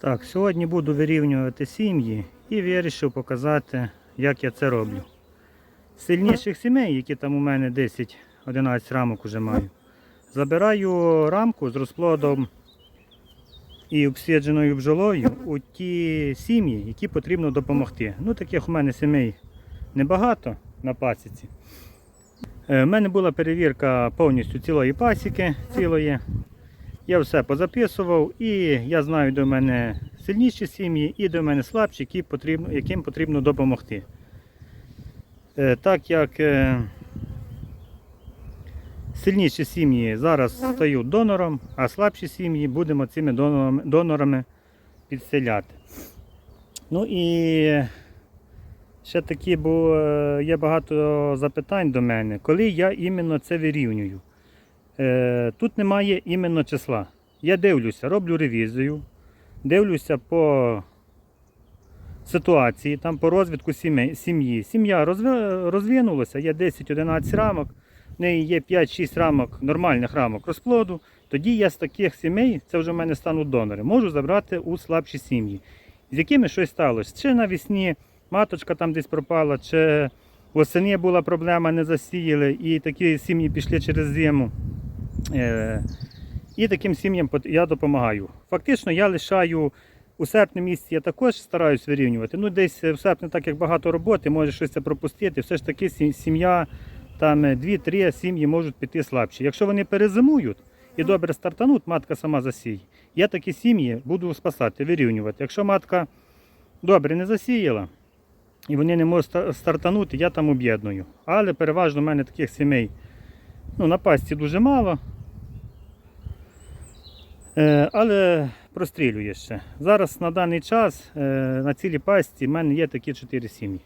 Так, сьогодні буду вирівнювати сім'ї і вирішив показати, як я це роблю. Сильніших сімей, які там у мене 10-11 рамок уже маю, забираю рамку з розплодом і обсідженою бджолою у ті сім'ї, які потрібно допомогти. Ну, таких у мене сімей небагато на пасіці. У мене була перевірка повністю цілої пасіки, цілої. Я все позаписував і я знаю, в мене сильніші сім'ї і в мене слабші, які потрібно, яким потрібно допомогти. Е, Так як е, сильніші сім'ї зараз стають донором, а слабші сім'ї будемо цими донорами, донорами підселяти. Ну і ще такі, бо е, є багато запитань до мене, коли я іменно це вирівнюю. Е, Тут немає іменно числа. Я дивлюся, роблю ревізію, дивлюся по ситуації, там по розвитку сім'ї. Сім'я розвинулася, є 10-11 рамок, в неї є 5-6 рамок, нормальних рамок розплоду. Тоді я з таких сімей, це вже в мене стануть донори, можу забрати у слабші сім'ї, з якими щось сталося. Чи навесні маточка там десь пропала, чи восени була проблема, не засіяли, і такі сім'ї пішли через зиму. Е, І таким сім'ям я допомагаю. Фактично я лишаю у серпні місяці, я також стараюсь вирівнювати. Ну, десь в серпні, так як багато роботи, може щось це пропустити. Все ж таки сім'я, там 2-3 сім'ї можуть піти слабші. Якщо вони перезимують і добре стартануть, матка сама засіє. Я такі сім'ї буду спасати, вирівнювати. Якщо матка добре не засіяла, і вони не можуть стартанути, я там об'єдную. Але переважно в мене таких сімей ну, на пасті дуже мало. Е, але прострілює ще. Зараз на даний час е, на цілій пасті в мене є такі 4 сім'ї.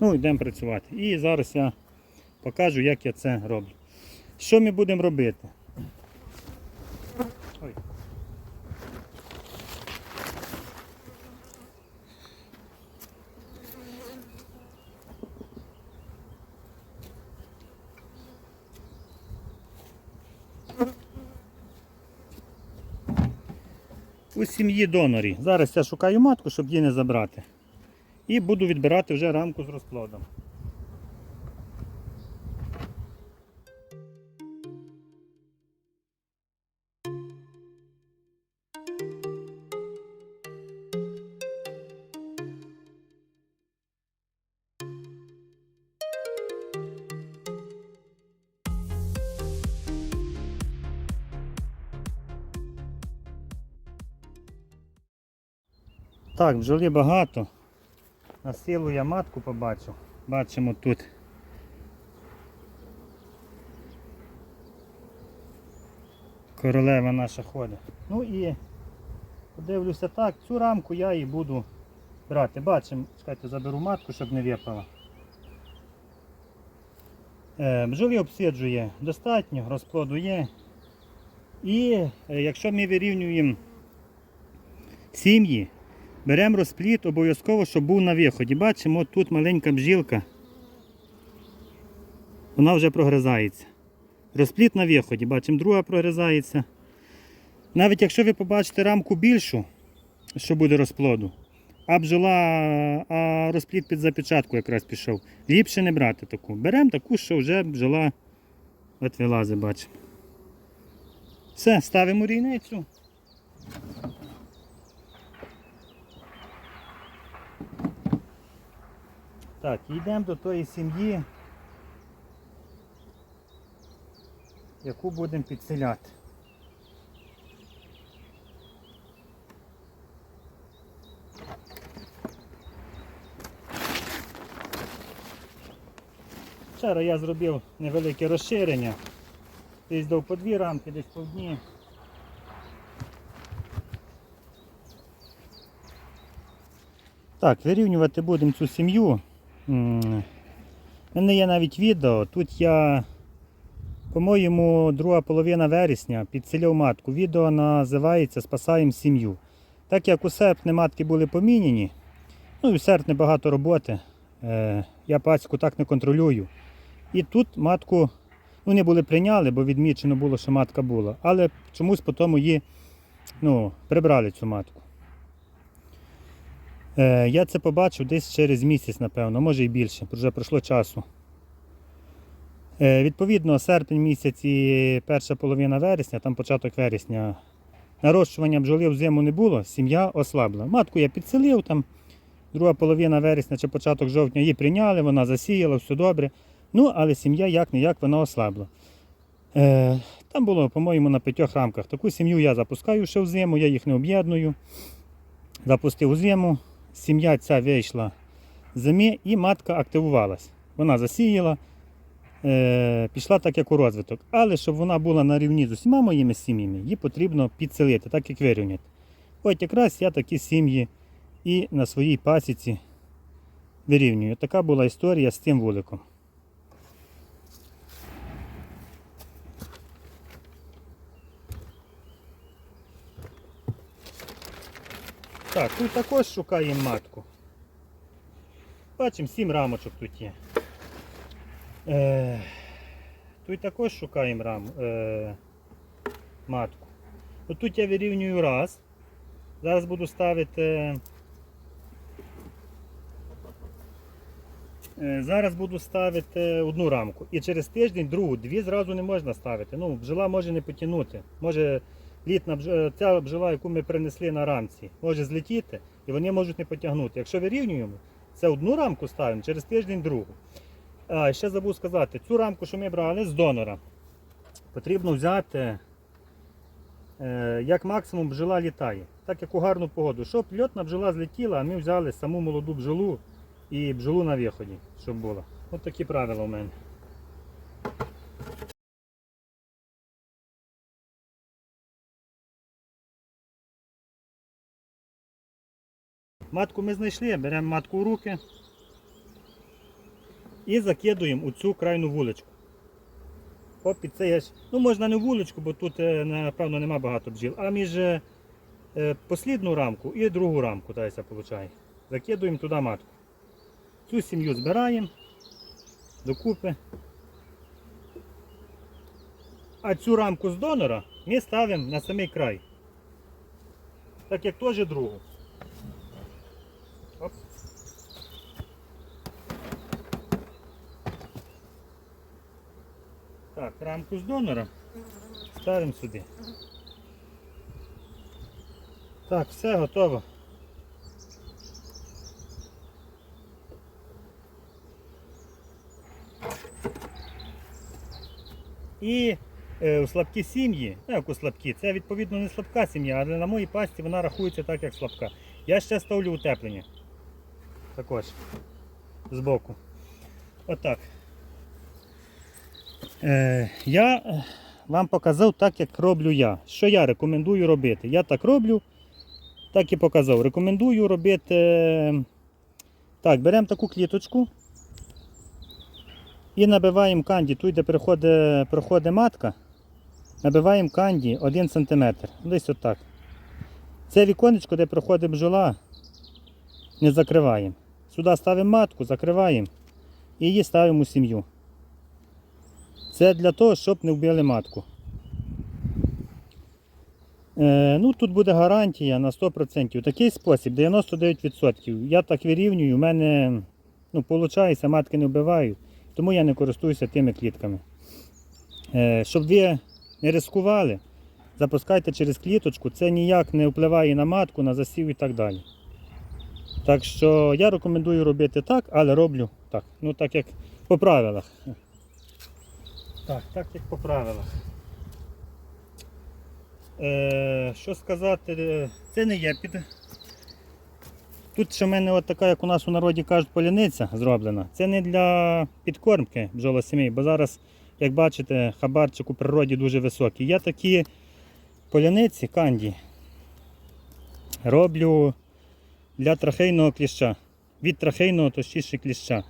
Ну, йдемо працювати. І зараз я покажу, як я це роблю. Що ми будемо робити? У сім'ї донорі. Зараз я шукаю матку, щоб її не забрати. І буду відбирати вже рамку з розплодом. Так, бджоли багато. На силу я матку побачив. Бачимо тут. Королева наша ходить. Ну і подивлюся так, цю рамку я і буду брати. Бачимо, чекайте, заберу матку, щоб не випала. Е, бджоли обсиджує достатньо, розплоду є. І е, якщо ми вирівнюємо сім'ї, Беремо розпліт обов'язково, щоб був на виході. Бачимо, от тут маленька бджілка. Вона вже прогризається. Розпліт на виході, бачимо, друга прогризається. Навіть якщо ви побачите рамку більшу, що буде розплоду, а бджола, а розпліт під запечатку якраз пішов, ліпше не брати таку. Беремо таку, що вже бджола от бачимо. Все, ставимо рійницю. Так, йдемо до тої сім'ї, яку будемо підселяти. Вчора я зробив невелике розширення. Десь дав по дві рамки, десь по одній. Так, вирівнювати будемо цю сім'ю. У мене є навіть відео. Тут я, по-моєму, друга половина вересня підселяв матку. Відео називається Спасаємо сім'ю. Так як у серпні матки були поміняні, ну і в серпні багато роботи. Е, я пасіку так не контролюю. І тут матку ну, вони були прийняли, бо відмічено було, що матка була. Але чомусь потім її ну, прибрали цю матку. Е, я це побачив десь через місяць, напевно, може і більше, вже пройшло часу. Е, відповідно, серпень місяць і перша половина вересня, там початок вересня, нарощування бджоли в зиму не було, сім'я ослабла. Матку я підселив, там друга половина вересня чи початок жовтня її прийняли, вона засіяла, все добре. Ну, але сім'я як не як вона ослабла. Е, там було, по-моєму, на п'ятьох рамках. Таку сім'ю я запускаю ще в зиму, я їх не об'єдную. Запустив у зиму, сім'я ця вийшла з зими і матка активувалась. Вона засіяла, е, пішла так, як у розвиток. Але щоб вона була на рівні з усіма моїми сім'ями, її потрібно підселити, так як вирівняти. От якраз я такі сім'ї і на своїй пасіці вирівнюю. Така була історія з цим вуликом. Так, тут також шукаємо матку. Бачимо, сім рамочок тут є. Е, тут також шукаємо рам, е, матку. От тут я вирівнюю раз. Зараз буду ставити. е, Зараз буду ставити одну рамку. І через тиждень другу, дві зразу не можна ставити. Ну, бджола може не потягнути. Може літна е, ця бджола, яку ми принесли на рамці, може злетіти і вони можуть не потягнути. Якщо вирівнюємо, це одну рамку ставимо, через тиждень другу. А, ще забув сказати, цю рамку, що ми брали з донора, потрібно взяти, е, як максимум бджола літає, так як у гарну погоду. Щоб льотна бджола злетіла, а ми взяли саму молоду бджолу і бджолу на виході, щоб було. От такі правила у мене. Матку ми знайшли, беремо матку в руки і закидуємо у цю крайну вуличку. Оп, під це є Ну, можна не вуличку, бо тут, е, напевно, нема багато бджіл, а між е, е, послідну рамку і другу рамку, виходить. Закидуємо туди матку. Цю сім'ю збираємо докупи. А цю рамку з донора ми ставимо на самий край. Так як теж другу. Рамку з донора ставимо сюди. Так, все готово. І е, у слабкі сім'ї, ну як у слабкі, це відповідно не слабка сім'я, але на моїй пасті вона рахується так, як слабка. Я ще ставлю утеплення. Також. Збоку. Отак. Е, я вам показав так, як роблю я. Що я рекомендую робити? Я так роблю, так і показав. Рекомендую робити. Так, беремо таку кліточку і набиваємо канді. Тут, де проходить, проходить матка, набиваємо канді 1 см. Десь отак. Це віконечко, де проходить бджола, не закриваємо. Сюди ставимо матку, закриваємо і її ставимо у сім'ю. Це для того, щоб не вбили матку. Е, ну, тут буде гарантія на 100%. Такий спосіб 99%. Я так вирівнюю, у мене ну, виходить, матки не вбивають, тому я не користуюся тими клітками. Е, щоб ви не ризикували, запускайте через кліточку, це ніяк не впливає на матку, на засів і так далі. Так що я рекомендую робити так, але роблю так. Ну так як по правилах. Так, так як по правилах. Е, що сказати, е, це не є під. Тут ще в мене от така, як у нас у народі кажуть, поляниця зроблена. Це не для підкормки бджолосімей, бо зараз, як бачите, хабарчик у природі дуже високий. Я такі поляниці канді роблю для трахейного кліща. Від трахейного точніше кліща.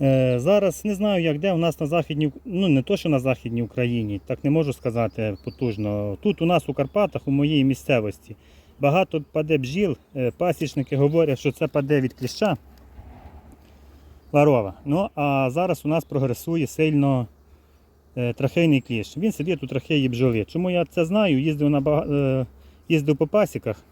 Е, зараз не знаю, як де у нас на західній, ну не то, що на Західній Україні, так не можу сказати потужно. Тут у нас у Карпатах, у моїй місцевості, багато паде бджіл. Е, Пасічники говорять, що це паде від кліща варова. Ну, а зараз у нас прогресує сильно е, трахейний кліщ. Він сидить у трахеї бджоли. Чому я це знаю? Їздив, на, їздив по пасіках.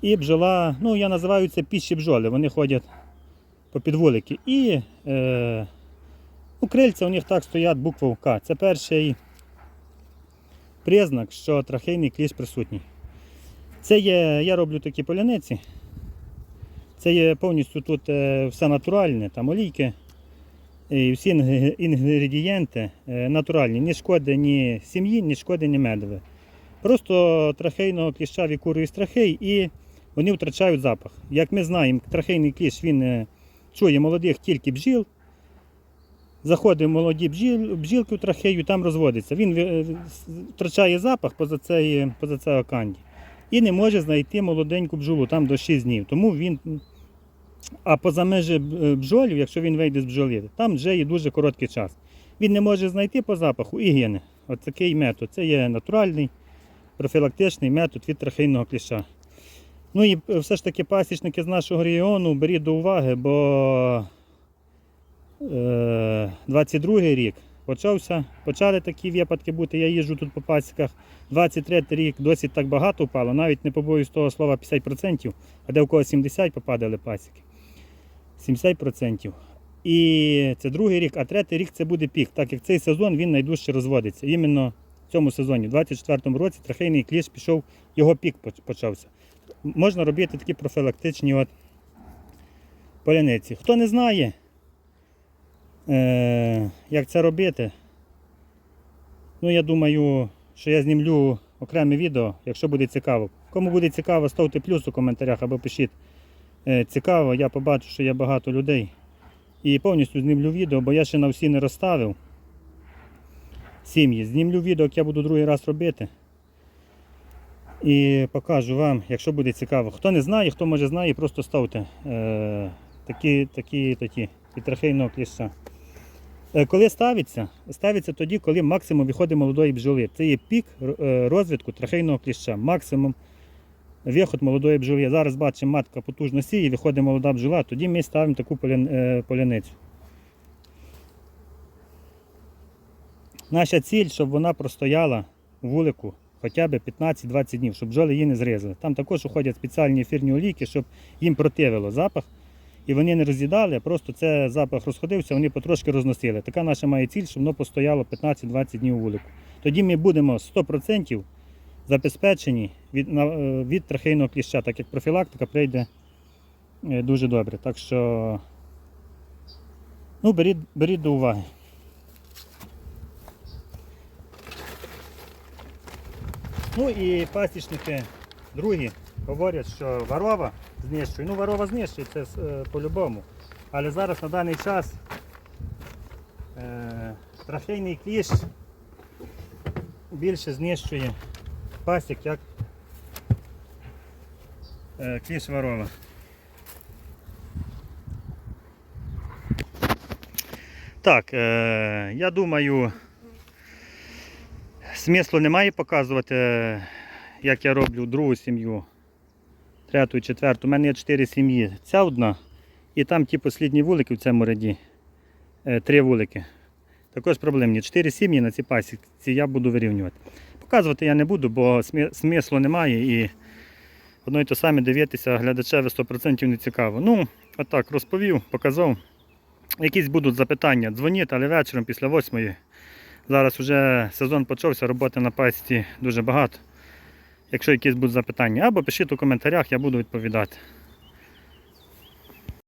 І бджола, ну я називаю це піші бджоли, вони ходять по підвулики. І е, у крильця у них так стоять буква К. Це перший признак, що трахейний кліщ присутній. Це є, я роблю такі поляниці. Це є повністю тут е, все натуральне, там олійки. І всі інгредієнти е, натуральні, ні шкоди ні сім'ї, ні шкоди, ні медові. Просто трахейного кліща вікурує трахей і вони втрачають запах. Як ми знаємо, трахейний кліщ він е, чує молодих тільки бджіл. Заходить молоді бджіл, бджілки в трахею, там розводиться. Він е, втрачає запах поза цей, поза цей оканді. І не може знайти молоденьку бджолу там до 6 днів. Тому він. А поза межі бджолів, якщо він вийде з бджоли, там вже є дуже короткий час. Він не може знайти по запаху і гине. От такий метод. Це є натуральний, профілактичний метод від трахейного кліща. Ну і е, все ж таки пасічники з нашого регіону беріть до уваги, бо е, 22 рік почався, почали такі випадки бути. Я їжджу тут по пасіках. 23 рік досить так багато впало, навіть не побоюсь того слова 50%, а де у кого 70 попадали пасіки. 70%. І це другий рік, а третій рік це буде пік, так як цей сезон він найдужче розводиться. Іменно в цьому сезоні, в 24-му році, трахейний кліщ пішов, його пік почався. Можна робити такі профілактичні от поляниці. Хто не знає, е, як це робити, ну я думаю, що я знімлю окреме відео, якщо буде цікаво. Кому буде цікаво, ставте плюс у коментарях або пишіть. Е, цікаво, я побачу, що є багато людей. І повністю знімлю відео, бо я ще на всі не розставив сім'ї. Знімлю відео, як я буду другий раз робити. І покажу вам, якщо буде цікаво. Хто не знає, хто може знає, просто ставте е, такі, такі, такі від кліща. Е, Коли ставиться? Ставиться тоді, коли максимум виходить молодої бджоли. Це є пік е, розвитку трахейного кліща. Максимум виход молодої бджоли. Зараз бачимо, матка потужно сіє, виходить молода бджола, тоді ми ставимо таку е, поляницю. Наша ціль, щоб вона простояла у вулику хоча б 15-20 днів, щоб бджоли її не зрізали. Там також уходять спеціальні ефірні олійки, щоб їм противило запах. І вони не роз'їдали, просто це запах розходився, вони потрошки розносили. Така наша має ціль, щоб воно постояло 15-20 днів у вулику. Тоді ми будемо 100% забезпечені від, е, від трахейного кліща, так як профілактика прийде е, дуже добре. Так що ну, беріть, беріть до уваги. Ну і пасічники другі говорять, що варова знищує. Ну, варова знищує, це е, по-любому. Але зараз на даний час е, трофейний кліщ більше знищує пасік, як е, кліщ варова. Так, е, я думаю, смислу немає показувати, як я роблю другу сім'ю, третю, четверту. У мене є чотири сім'ї. Ця одна. І там ті послідні вулики в цьому ряді. е, Три вулики. Також проблемні. Чотири сім'ї на цій пасіці я буду вирівнювати. Показувати я не буду, бо смислу немає і одно й те саме дивитися глядачеві 100% не цікаво. Ну, отак розповів, показав. Якісь будуть запитання, дзвоніть, але вечором після восьмої. Зараз вже сезон почався, роботи на пасті дуже багато. Якщо якісь будуть запитання, або пишіть у коментарях, я буду відповідати.